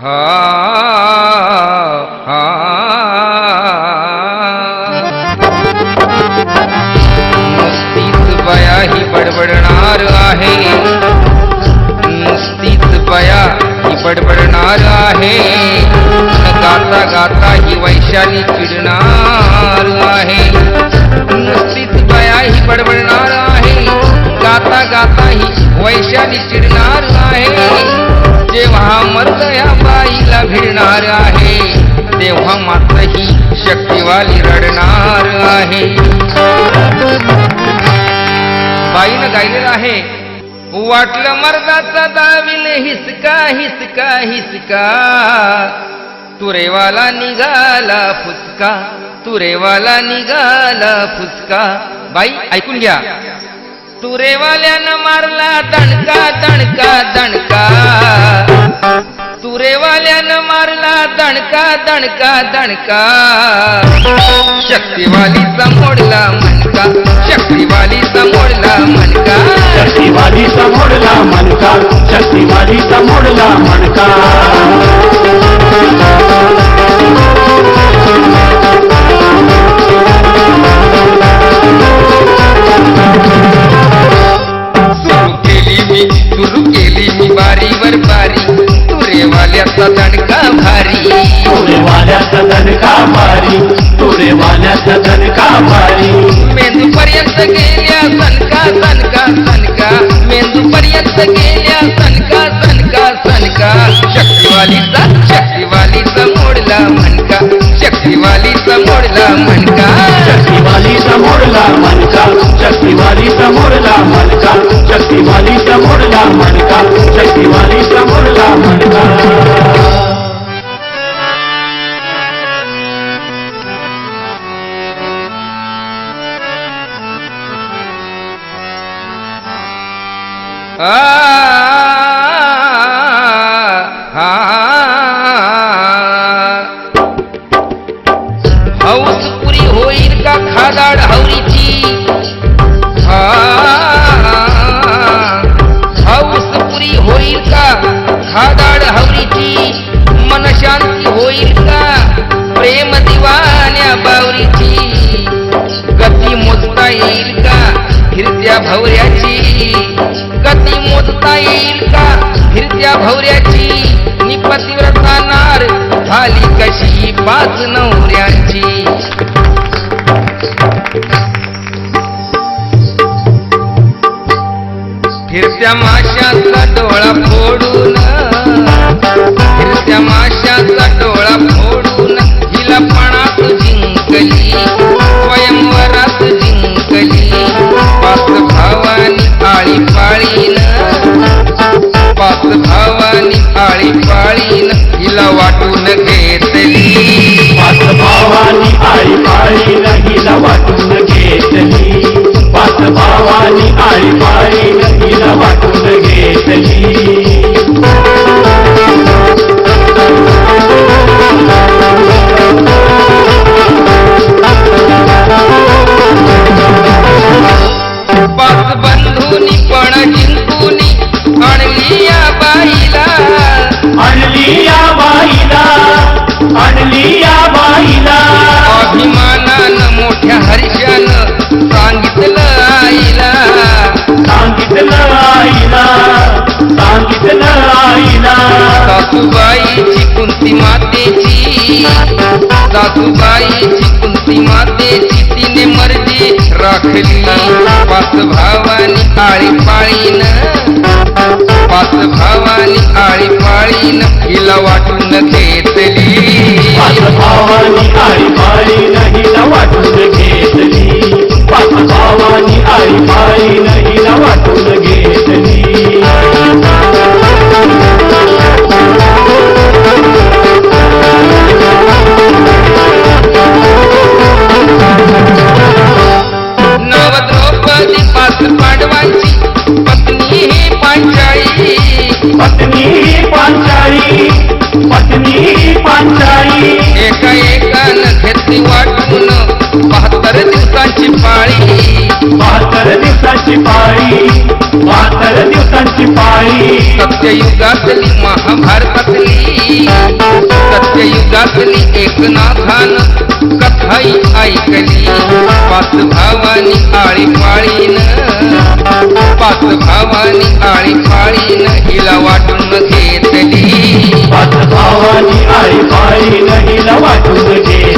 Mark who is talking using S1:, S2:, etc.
S1: हा हा. नुसतीच बया ही बडबडणार आहे. नुसतीच बया ही बडबडणार आहे. गाता गाता ही वैशाली चिडणार आहे. नुसतीच बया ही बडबडणार आहे. गाता गाता ही वैशाली चिडणार शक्तिवाली रडणार आहे. बाईनं गायलेलं आहे. वाटलं मर्दाचा दाविल हिसका हिसका हिसका. तुरेवाला निघाला फुसका तुरेवाला निघाला फुसका. बाई ऐकून घ्या. तुरेवाल्यानं मारला दणका दणका दणका. तुरेवाल्यानं दणका दणका दणका. शक्तिवालीचा मोडला मनका. शक्तिवालीचा मोडला मनका.
S2: शक्तिवादीचा मोडला मनका. शक्तिवादीचा मोडला मनका.
S1: तुरेवाल्याचा दणका भारी.
S2: तुरेवाल्याचा दणका भारी. तुरेवाल्याचा दणका भारी.
S1: मेंदू पर्यंत गेल्या सनका सनका सनका मेंदू पर्यंत गेल्या सनका सनका सनका शक्तिवालीचा शक्तिवालीचा मोडला मनका शक्तिवालीचा मोडला मनका फिरत्या भवऱ्याची. गती मोजता येईल का? फिरत्या भवऱ्याची. निपतिव्रता नार झाली कशी? पाच नवऱ्याची. फिरत्या
S2: माशात
S1: सासूबाईची कुंती मातेची. सासूबाईची कुंती मातेची तिने मर्जी राखली. पाच भावानी आळी पाळीन. पाच भावानी आळी पाळीन. हिला वाटून देत दिवसांची पाळी
S2: पातळ दिवसांची पाळी.
S1: सत्ययुगातली महाभारतातली सत्ययुगातली एकनाथान कथाई ऐकली. पाच भावानी आळी पाळीन पाच भावानी आळी पाळीन हिला वाटून घेतली. पाच भावानी आळी पाळीन हिला वाटून घेतली.